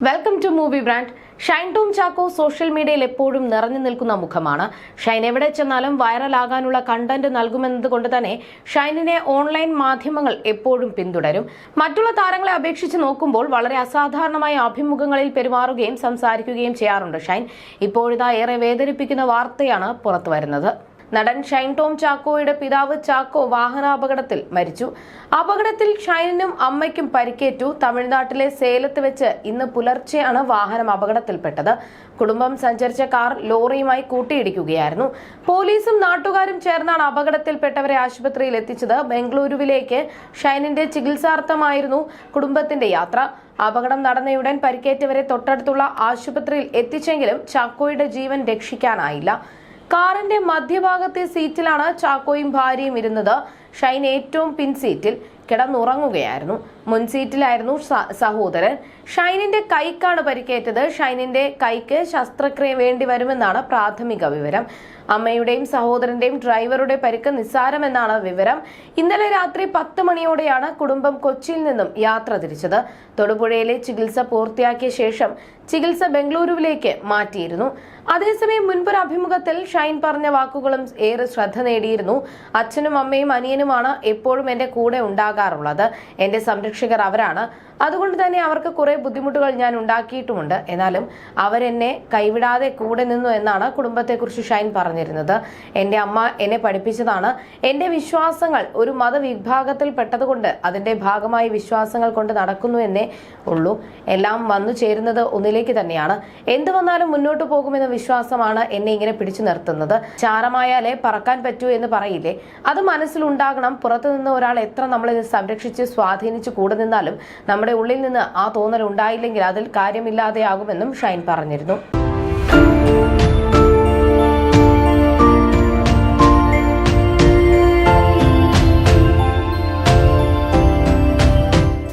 Welcome to movie brand Shine Tom Chacko social മീഡിയയിൽ എപ്പോഴും നിറഞ്ഞു നിൽക്കുന്ന മുഖമാണ് ഷൈൻ എവിടെ ചെന്നാലും വൈറലാകാനുള്ള കണ്ടന്റ് നൽകുമെന്നത് കൊണ്ട് തന്നെ ഷൈനിനെ ഓൺലൈൻ മാധ്യമങ്ങൾ എപ്പോഴും പിന്തുടരും മറ്റുള്ള താരങ്ങളെ അപേക്ഷിച്ച് നോക്കുമ്പോൾ വളരെ അസാധാരണമായ അഭിമുഖങ്ങളിൽ പെരുമാറുകയും സംസാരിക്കുകയും ചെയ്യാറുണ്ട് ഷൈൻ ഇപ്പോഴിതാ ഏറെ വേദനിപ്പിക്കുന്ന വാർത്തയാണ് പുറത്തുവരുന്നത് നടൻ ഷൈൻ ടോം ചാക്കോയുടെ പിതാവ് ചാക്കോ വാഹനാപകടത്തിൽ മരിച്ചു. അപകടത്തിൽ ഷൈനിനും അമ്മയ്ക്കും പരിക്കേറ്റു. തമിഴ്നാട്ടിലെ സേലത്ത് വെച്ച് ഇന്ന് പുലർച്ചെയാണ് വാഹനം അപകടത്തിൽപ്പെട്ടത്. കുടുംബം സഞ്ചരിച്ച കാർ ലോറിയുമായി കൂട്ടിയിടിക്കുകയായിരുന്നു. പോലീസും നാട്ടുകാരും ചേർന്നാണ് അപകടത്തിൽപ്പെട്ടവരെ ആശുപത്രിയിൽ എത്തിച്ചത്. ബംഗളൂരുവിലേക്ക് ഷൈനിന്റെ ചികിത്സാർത്ഥമായിരുന്നു കുടുംബത്തിന്റെ യാത്ര. അപകടം നടന്നയുടൻ പരിക്കേറ്റവരെ തൊട്ടടുത്തുള്ള ആശുപത്രിയിൽ എത്തിച്ചെങ്കിലും ചാക്കോയുടെ ജീവൻ രക്ഷിക്കാനായില്ല. കാറിന്റെ മധ്യഭാഗത്തെ സീറ്റിലാണ് ചാക്കോയും ഭാര്യയും ഇരുന്നത്. ഷൈൻ ഏറ്റവും പിൻ സീറ്റിൽ കിടന്നുറങ്ങുകയായിരുന്നു. മുൻ സീറ്റിലായിരുന്നു സഹോദരൻ. ഷൈനിന്റെ കൈക്കാണ് പരിക്കേറ്റത്. ഷൈനിന്റെ കൈക്ക് ശസ്ത്രക്രിയ വേണ്ടി വരുമെന്നാണ് പ്രാഥമിക വിവരം. അമ്മയുടെയും സഹോദരന്റെയും ഡ്രൈവറുടെ പരിക്ക് നിസ്സാരമെന്നാണ് വിവരം. ഇന്നലെ രാത്രി പത്ത് മണിയോടെയാണ് കുടുംബം കൊച്ചിയിൽ നിന്നും യാത്ര തിരിച്ചത്. തൊടുപുഴയിലെ ചികിത്സ പൂർത്തിയാക്കിയ ശേഷം ചികിത്സ ബംഗളൂരുവിലേക്ക് മാറ്റിയിരുന്നു. അതേസമയം മുൻപൊരു അഭിമുഖത്തിൽ ഷൈൻ പറഞ്ഞ വാക്കുകളും ഏറെ ശ്രദ്ധ നേടിയിരുന്നു. അച്ഛനും അമ്മയും അനിയനുമാണ് എപ്പോഴും എന്റെ കൂടെ ഉണ്ടാകാറുള്ളത്. എന്റെ സംരക്ഷകർ അവരാണ്. അതുകൊണ്ട് തന്നെ അവർക്ക് കുറെ ബുദ്ധിമുട്ടുകൾ ഞാൻ ഉണ്ടാക്കിയിട്ടുമുണ്ട്. എന്നാലും അവരെന്നെ കൈവിടാതെ കൂടെ നിന്നു എന്നാണ് കുടുംബത്തെക്കുറിച്ച് ഷൈൻ പറഞ്ഞിരുന്നത്. എന്റെ അമ്മ എന്നെ പഠിപ്പിച്ചതാണ്. എന്റെ വിശ്വാസങ്ങൾ ഒരു മതവിഭാഗത്തിൽ പെട്ടതുകൊണ്ട് അതിന്റെ ഭാഗമായി വിശ്വാസങ്ങൾ കൊണ്ട് നടക്കുന്നു എന്നേ ഉള്ളൂ. എല്ലാം വന്നു ചേരുന്നത് ഒന്നിലേക്ക് തന്നെയാണ്. എന്ത് വന്നാലും മുന്നോട്ട് പോകുമെന്ന വിശ്വാസമാണ് എന്നെ ഇങ്ങനെ പിടിച്ചു നിർത്തുന്നത്. ചാരമായാലേ പറക്കാൻ പറ്റൂ എന്ന് പറയില്ലേ? അത് മനസ്സിലുണ്ടാകണം പുറത്തു നിന്ന് ഒരാൾ എത്ര നമ്മളെ സംരക്ഷിച്ച് സ്വാധീനിച്ച് കൂടെ നിന്നാലും നമ്മുടെ ഉള്ളിൽ നിന്ന് ആ തോന്നൽ ഉണ്ടായില്ലെങ്കിൽ അതിൽ കാര്യമില്ലാതെയാകുമെന്നും ഷൈൻ പറഞ്ഞിരുന്നു.